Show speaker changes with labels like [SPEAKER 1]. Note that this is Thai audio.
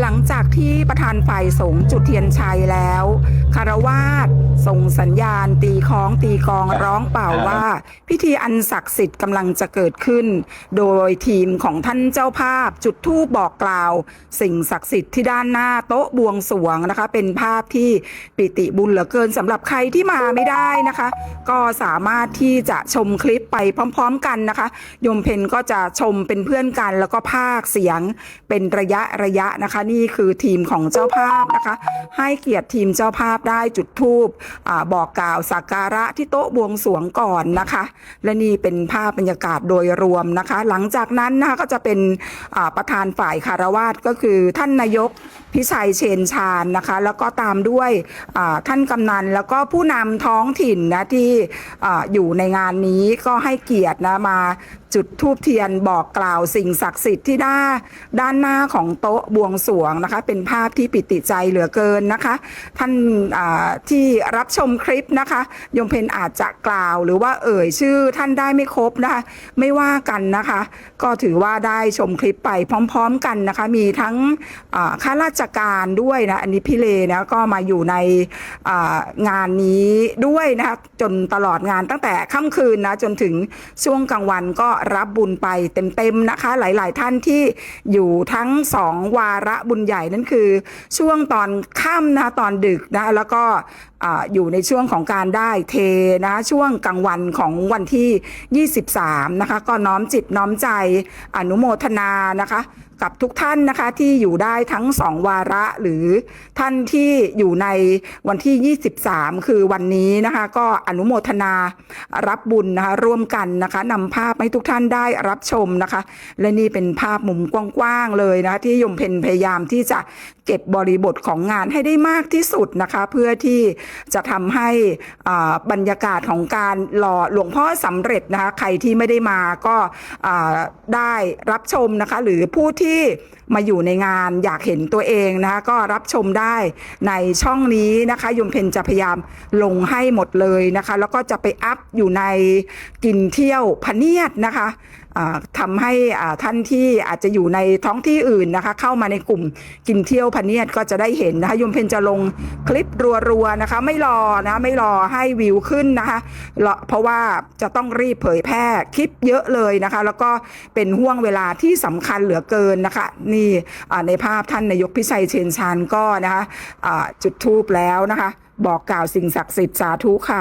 [SPEAKER 1] หลังจากที่ประธานฝ่ายสงฆ์จุดเทียนชัยแล้วคารวาสส่งสัญญาณ ตีคล้องตีกลองร้องเปล่าว่า พิธีอันศักดิ์สิทธิ์กำลังจะเกิดขึ้น โดยทีมของท่านเจ้าภาพจุดธูปบอกกล่าว สิ่งศักดิ์สิทธิ์ที่ด้านหน้าโต๊ะบวงสรวงนะคะ เป็นภาพที่ปิติบุญเหลือเกินสำหรับใครที่มาไม่ได้นะคะ ก็สามารถที่จะชมคลิปไปพร้อม ๆ กันนะคะโยมเพนก็จะชมเป็นเพื่อนกัน แล้วก็ภาคเสียงเป็นระยะระยะนะคะนี่คือทีมของเจ้าภาพนะคะ ให้เกียรติทีมเจ้าภาพได้จุดธูปอบอกกล่าวสักการะที่โต๊ะบวงสรวงก่อนนะคะ และนี่เป็นภาพบรรยากาศโดยรวมนะคะ หลังจากนั้นนะคะก็จะเป็นประธานฝ่ายคารวาสก็คือท่านนายกพิชัยเชนชาญนะคะ แล้วก็ตามด้วยท่านกำนันแล้วก็ผู้นำท้องถิ่นนะที่อ่อยู่ในงานนี้ก็ให้เกียรตินะมา จุดทูบเทียนบอกกล่าวสิ่งศักดิ์สิทธิ์ที่ด้าด้านหน้าของโต๊ะบวงสรวงนะคะ เป็นภาพที่ปิติใจเหลือเกินนะคะ ท่านาที่รับชมคลิปนะคะยมเพนอาจจะกล่าวหรือว่าเอ่ยชื่อท่านได้ไม่ครบนะคะไม่ว่ากันนะคะ ก็ถือว่าได้ชมคลิปไปพร้อม ๆ กันนะคะ มีทั้งข้าราชการด้วยนะอันนี้พี่เลนะก็มาอยู่ในางานนี้ด้วยนะคะจนตลอดงานตั้งแต่ค่ำคืนนะจนถึงช่วงกลางวันก็รับบุญไปเต็มๆนะคะ หลายๆท่านที่อยู่ทั้งสองวาระบุญใหญ่นั่นคือ ช่วงตอนค่ำนะตอนดึกนะแล้วก็ อยู่ในช่วงของการได้เทนะช่วงกลางวันของวันที่ 23 นะคะ ก็น้อมจิตน้อมใจอนุโมทนานะคะกับทุกท่านนะคะที่อยู่ได้ทั้งสองวาระหรือท่านที่อยู่ในวันที่ 23 คือวันนี้นะคะก็อนุโมทนารับบุญนะคะร่วมกันนะคะนำภาพให้ทุกท่านได้รับชมนะคะ และนี่เป็นภาพมุมกว้างๆเลยนะคะที่ยมเพนพยายามที่จะเก็บบริบทของงานให้ได้มากที่สุดนะคะ เพื่อที่จะทำให้บรรยากาศของการหล่อหลวงพ่อสำเร็จนะคะใครที่ไม่ได้มาก็ได้รับชมนะคะ หรือผู้ที่มาอยู่ในงานอยากเห็นตัวเองนะคะก็รับชมได้ในช่องนี้นะคะยมเพนจะพยายามลงให้หมดเลยนะคะ แล้วก็จะไปอัพอยู่ในกินเที่ยวพเนียดนะคะ อ่าทำให้ท่านที่อาจจะอยู่ในท้องที่อื่นนะคะ เข้ามาในกลุ่มกินเที่ยวพะเนียดก็จะได้เห็นนะคะยมเพนจะลงคลิปรัวๆนะคะ ไม่รอนะไม่รอให้วิวขึ้นนะคะเพราะว่าจะต้องรีบเผยแพร่คลิปเยอะเลยนะคะ แล้วก็เป็นห่วงเวลาที่สำคัญเหลือเกินนะคะ นี่ในภาพท่านนายกพิชัยเชนชานก็นะคะจุดทูปแล้วนะคะ บอกกล่าวสิ่งศักดิ์สิทธิ์สาธุค่ะ